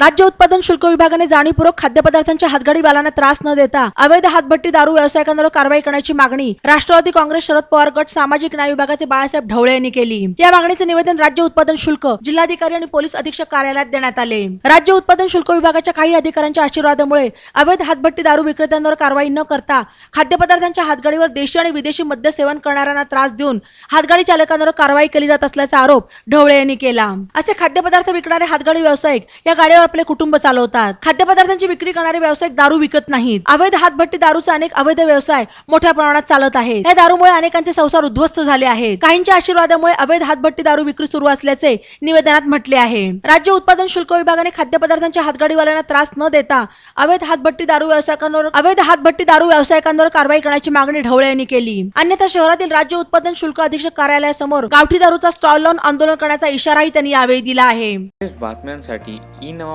राज्य उत्पादन शुल्क विभागाने जाणीवपूर्वक खाद्यपदार्थांच्या हातगाडी बालांना त्रास न देता अवैध हातभट्टी दारू व्यावसायिकांवर कारवाई करण्याची मागणी राष्ट्रवादी काँग्रेस शरद पवार गट सामाजिक न्याय विभागाचे बाळासाहेब ढवळे यांनी केली. या मागणीचे निवेदन राज्य उत्पादन शुल्क जिल्हाधिकारी आणि पोलीस अधीक्षक कार्यालयात देण्यात आले. राज्य उत्पादन शुल्क विभागाच्या काही अधिकाऱ्यांच्या आशीर्वादामुळे अवैध हातभट्टी दारू विक्रेत्यांवर कारवाई न करता खाद्यपदार्थांच्या हातगाडीवर देशी आणि विदेशी मद्य सेवन करणाऱ्यांना त्रास देऊन हातगाडी चालकांवर कारवाई केली जात असल्याचा आरोप ढवळे यांनी केला. असे खाद्यपदार्थ विकणारे हातगाडी व्यावसायिक या गाडीवर आपले कुटुंब चालवतात. खाद्यपदार्थांची विक्री करणारे व्यावसायिक दारू विकत नाहीत. अवैध हातभट्टी दारूचा अनेक अवैध व्यवसाय मोठ्या प्रमाणात चालत आहेत. या दारूमुळे अनेकांचे संसार उद्ध्वस्त झाले आहेत. काहींच्या आशीर्वादामुळे अवैध हातभट्टी दारू विक्री सुरू असल्याचे निवेदनात म्हटले आहे. राज्य उत्पादन शुल्क विभागाने खाद्यपदार्थांच्या हातगाडीवाल्यांना त्रास न देता अवैध हातभट्टी दारू व्यावसायिकांवर अवैध हातभट्टी दारू व्यावसायिकांवर कारवाई करण्याची मागणी ढवळे यांनी केली. अन्यथा शहरातील राज्य उत्पादन शुल्क अधीक्षक कार्यालयासमोर गावठी दारूचा स्टॉल लावून आंदोलन करण्याचा इशाराही त्यांनी यावेळी दिला आहे. बातम्यांसाठी ई नवा